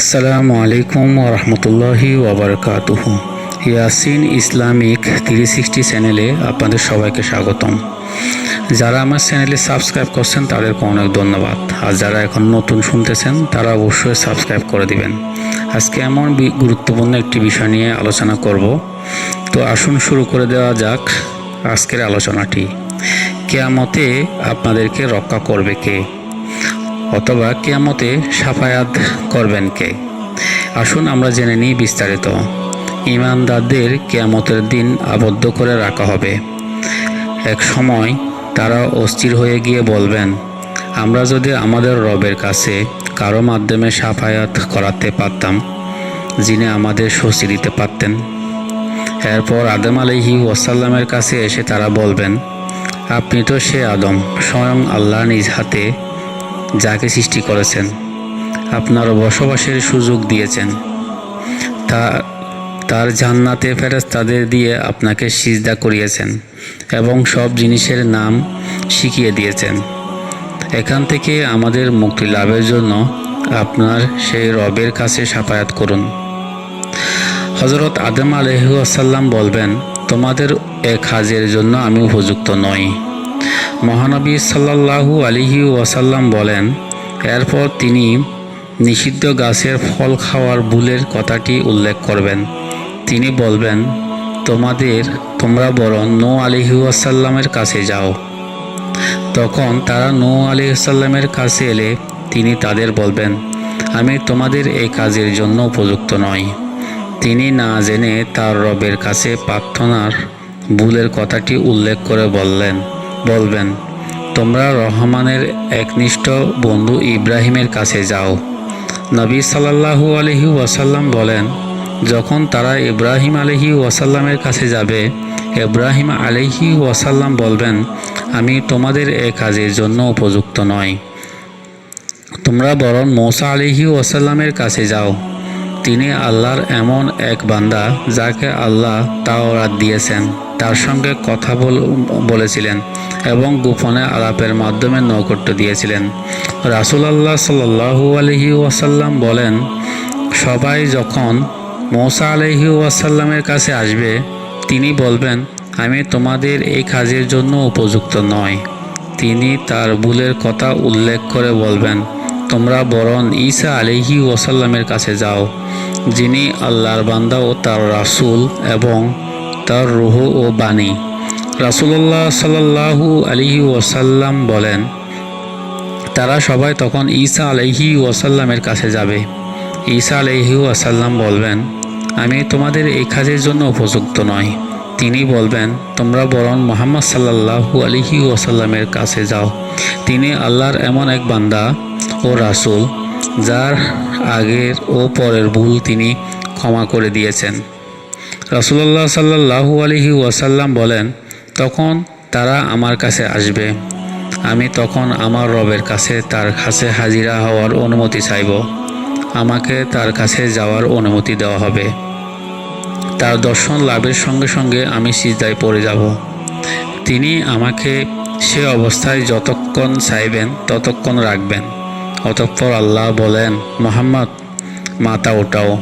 আসসালামু আলাইকুম ওরহমতুল্লাহি ওবরকাতুহ ইয়াসিন ইসলামিক থ্রি সিক্সটি চ্যানেলে আপনাদের সবাইকে স্বাগতম। যারা আমার চ্যানেলে সাবস্ক্রাইব করছেন, তাদেরকে অনেক ধন্যবাদ। আর যারা এখন নতুন শুনতেছেন, তারা অবশ্যই সাবস্ক্রাইব করে দিবেন। আজকে এমন গুরুত্বপূর্ণ একটি বিষয় নিয়ে আলোচনা করব। তো আসুন শুরু করে দেওয়া যাক আজকের আলোচনাটি। কেয়ামতে আপনাদেরকে রক্ষা করবে কে? অথবা কেয়ামতে সাফায়াত করবেন কে? আসুন আমরা জেনে নিই বিস্তারিত। ইমানদারদের কেয়ামতের দিন আবদ্ধ করে রাখা হবে। এক সময় তারা অস্থির হয়ে গিয়ে বলবেন, আমরা যদি আমাদের রবের কাছে কারও মাধ্যমে সাফায়াত করাতে পারতাম, যিনি আমাদের স্বস্তি দিতে পারতেন। এরপর আদম আলহি ওয়াসাল্লামের কাছে এসে তারা বলবেন, আপনি তো সে আদম, স্বয়ং আল্লাহ নিজ হাতে যাকে সৃষ্টি করেছেন আপনার বসবাসের সুযোগ দিয়েছেন। তা, তার জান্নাতে ফেরেশতাদের দিয়ে আপনাকে সিজদা করিয়েছেন এবং সব জিনিসের নাম শিখিয়ে দিয়েছেন। এখান থেকে আমাদের মুক্তি লাভের জন্য আপনার সেই রবের কাছে সাফায়াত করুন। হজরত আদম আলহাসাল্লাম বলবেন, তোমাদের এক হাজের জন্য আমি উপযুক্ত নই। মহানবী সাল্লাল্লাহু আলিহি ওয়াসাল্লাম বলেন, এরপর তিনি নিষিদ্ধ গাছের ফল খাওয়ার ভুলের কথাটি উল্লেখ করবেন। তিনি বলবেন, তোমাদের, তোমরা বরং নো আলিহি ওয়াসাল্লামের কাছে যাও। তখন তারা নো আলিহাসাল্লামের কাছে এলে তিনি তাদের বলবেন, আমি তোমাদের এই কাজের জন্য উপযুক্ত নই। তিনি না জেনে তার রবের কাছে প্রার্থনার ভুলের কথাটি উল্লেখ করে বললেন। বলবেন, তোমরা রহমানের একনিষ্ঠ বন্ধু ইব্রাহিমের কাছে যাও। নবী সাল্লাল্লাহু আলহি ওয়াসাল্লাম বলেন, যখন তারা ইব্রাহিম আলহি ওয়াসাল্লামের কাছে যাবে, ইব্রাহিম আলহি ওয়াসাল্লাম বলবেন, আমি তোমাদের এ কাজের জন্য উপযুক্ত নয়। তোমরা বরং মৌসা আলিহি ওয়াসাল্লামের কাছে যাও। তিনি আল্লাহর এমন এক বান্দা যাকে আল্লাহ তাওরাত দিয়েছেন তার সঙ্গে কথা বল- বলেছিলেন এবং গোপনে আলাপের মাধ্যমে নৈকট্য দিয়েছিলেন। রাসুল আল্লাহ সাল্লু আলহি ওয়াসাল্লাম বলেন, সবাই যখন মৌসা আলহি ওয়াসাল্লামের কাছে আসবে, তিনি বলবেন, আমি তোমাদের এই কাজের জন্য উপযুক্ত নয় তিনি তার ভুলের কথা উল্লেখ করে বলবেন, তোমরা বরং ঈসা আলিহি ওয়াসাল্লামের কাছে যাও, যিনি আল্লাহর বান্দা ও তার রাসূল এবং তার রুহ ও বাণী। রাসূলুল্লাহ সাল্লাল্লাহু আলিহি ওয়াসাল্লাম বলেন, তারা সবাই তখন ঈসা আলহি ওয়াসাল্লামের কাছে যাবে। ঈসা আলহি ওয়াসাল্লাম বলবেন, আমি তোমাদের এই কাজের জন্য উপযুক্ত নয় তিনি বলবেন, তোমরা বরং মোহাম্মদ সাল্লাল্লাহু আলহি ওয়াসাল্লামের কাছে যাও। তিনি আল্লাহর এমন এক বান্দা ও রাসূল, যার আগের ও পরের ভুল তিনি ক্ষমা করে দিয়েছেন। রাসূলুল্লাহ সাল্লাল্লাহু আলহি ওয়াসাল্লাম বলেন, তখন তারা আমার কাছে আসবে। আমি তখন আমার রবের কাছে, তার কাছে হাজিরা হওয়ার অনুমতি চাইব। আমাকে তার কাছে যাওয়ার অনুমতি দেওয়া হবে। তার দর্শন লাভের সঙ্গে সঙ্গে আমি সিজদায় পড়ে যাব। তিনি আমাকে সে অবস্থায় যতক্ষণ চাইবেন, ততক্ষণ রাখবেন। অতঃপর আল্লাহ বলেন, মোহাম্মদ, মাথা ওঠাও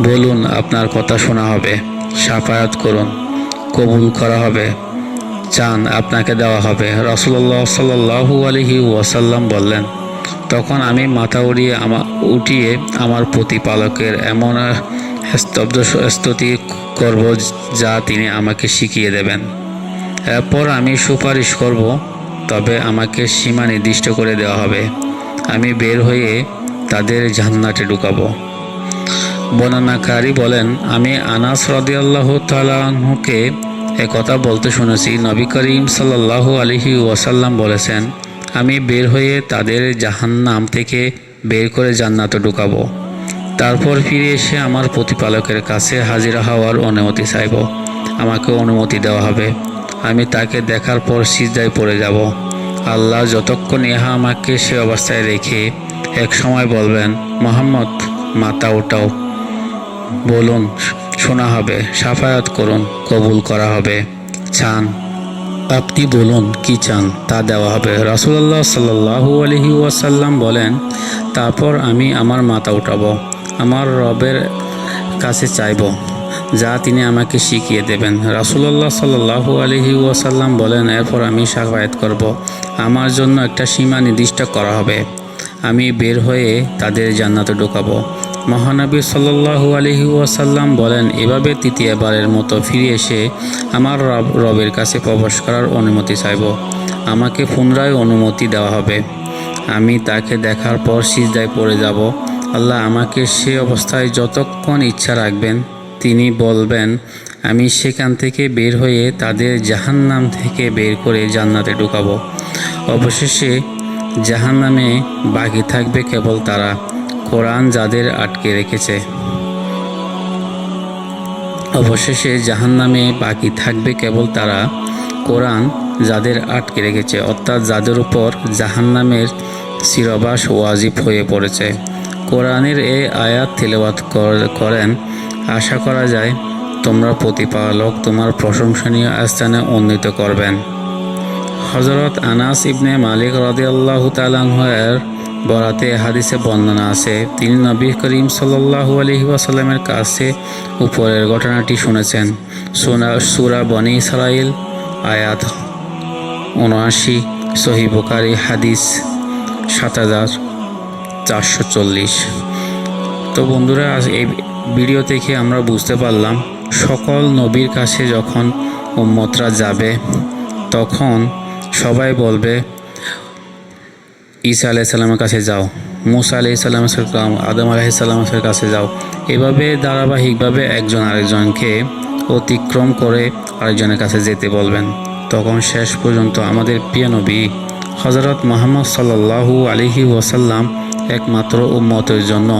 বলুন, আপনার কথা শোনা হবে। সাফায়াত করুন। কবুল করা হবে। চান আপনাকে দেওয়া হবে। রসল্লাহ সাল্লাহু আলহি ওয়াসাল্লাম বললেন, তখন আমি মাথা উড়িয়ে আমা, উঠিয়ে আমার প্রতিপালকের এমন স্তব্ধ স্তুতি করব যা তিনি আমাকে শিখিয়ে দেবেন। এরপর আমি সুপারিশ করব, তবে আমাকে সীমা নির্দিষ্ট করে দেওয়া হবে। আমি বের হয়ে তাদের জান্নাতে ঢুকাবো। বর্ণনাকারী বলেন, আমি আনাস রদিয়াল্লাহ তালাহুকে কথা বলতে শুনেছি। নবী করিম সাল্লাহ আলহি ওয়াসাল্লাম বলেছেন, আমি বের হয়ে তাদের জাহান্নাম থেকে বের করে জান্নাতে ঢুকাবো। তারপর ফিরে এসে আমার প্রতিপালকের কাছে হাজিরা হওয়ার অনুমতি চাইব। আমাকে অনুমতি দেওয়া হবে। আমি তাকে দেখার পর সিজদায় পড়ে যাব। আল্লাহ যতক্ষণ ইহা আমাকে সে অবস্থায় রেখে এক সময় বলবেন, মোহাম্মদ মাতা ওটাও বলুন, শোনা হবে, সাফায়াত করুন, কবুল করা হবে। চান। আপনি বলুন, কি চান? তা দেওয়া হবে। রাসুল্লাহ সাল্লাহু আলহি ওয়াসাল্লাম বলেন, তারপর আমি আমার মাথা উঠাবো, আমার রবের কাছে চাইব, যা তিনি আমাকে শিখিয়ে দেবেন। রাসুল্লাহ সাল্লাহু আলহি ওয়াসাল্লাম বলেন, এরপর আমি সাকায়াত করব। আমার জন্য একটা সীমা নির্দিষ্ট করা হবে। আমি বের হয়ে তাদের জান্নাতে ঢোকাবো। মহানবী সাল্লাহু আলহি ওয়াসাল্লাম বলেন, এভাবে তৃতীয়বারের মতো ফিরে এসে আমার রব, রবের কাছে প্রবেশ করার অনুমতি চাইব। আমাকে পুনরায় অনুমতি দেওয়া হবে। আমি তাকে দেখার পর সিজদায় পড়ে যাব। আল্লাহ আমাকে সে অবস্থায় যতক্ষণ ইচ্ছা রাখবেন, তিনি বলবেন, আমি সেখান থেকে বের হয়ে তাদের জাহান্নাম থেকে বের করে জান্নাতে ঢুকাবো। অবশেষে জাহান্নামে বাকি থাকবে কেবল তারা। কোরআন যাদের আটকে রেখেছে। অবশেষে জাহান্নামে বাকি থাকবে কেবল তারা। কোরআন যাদের আটকে রেখেছে, অর্থাৎ যাদের উপর জাহান্নামের চিরবাস ওয়াজিব হয়ে পড়েছে। কোরআনের এই আয়াত কর- করেন, আশা করা যায় তোমরা প্রতিপালক তোমার প্রশংসনীয় স্থানে উন্নীত করবেন। হজরত আনাস ইবনে মালিক রদিয়াল্লাহু তালাহের বরাতে হাদিসে বর্ণনা আছে, তিনি নবী করিম সাল্লাল্লাহু আলহি ওয়াসাল্লামের কাছে উপরের ঘটনাটি শুনেছেন। সোনা, সুরা বনি ইসরাইল আয়াত উনআশি, সহি বুকারি হাদিস সাত হাজার চারশো চল্লিশ। তো বন্ধুরা এই ভিডিও থেকে আমরা বুঝতে পারলাম, সকল নবীর কাছে যখন উম্মতরা যাবে, তখন সবাই বলবে ঈসা আলাইসাল্লামের কাছে যাও, মুসা আলাইসাল্লামের আদম আলাইসাল্লামের কাছে যাও। এভাবে ধারাবাহিকভাবে একজন আরেকজনকে অতিক্রম করে আরেকজনের কাছে যেতে বলবেন। তখন শেষ পর্যন্ত আমাদের প্রিয় নবী হজরত মোহাম্মদ সাল্লাল্লাহু আলিহি ওয়াসাল্লাম একমাত্র উম্মতের জন্য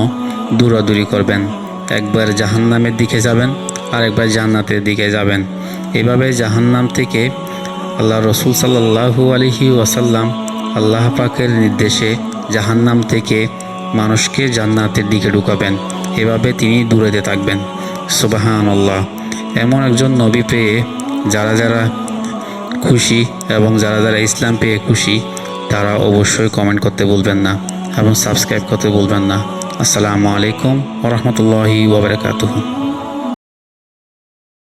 দূরাদূরি করবেন। একবার জাহান্নামের দিকে যাবেন আর একবার জান্নাতের দিকে যাবেন। এভাবে জাহান্নাম থেকে আল্লাহ রসুল সাল্লাহু আলিহি ওয়াসাল্লাম আল্লাহ পাকের নির্দেশে জাহান্নাম থেকে মানুষকে জান্নাতের দিকে ঢুকাবেন। এভাবে তিনি দূরেতে থাকবেন। সুবাহান আল্লাহ এমন একজন নবী পেয়ে যারা যারা খুশি এবং যারা যারা ইসলাম পেয়ে খুশি, তারা অবশ্যই কমেন্ট করতে বলবেন না এবং সাবস্ক্রাইব করতে বলবেন না। আসসালামু আলাইকুম ওরহমতুল্লাহি ওবরাকাতুহু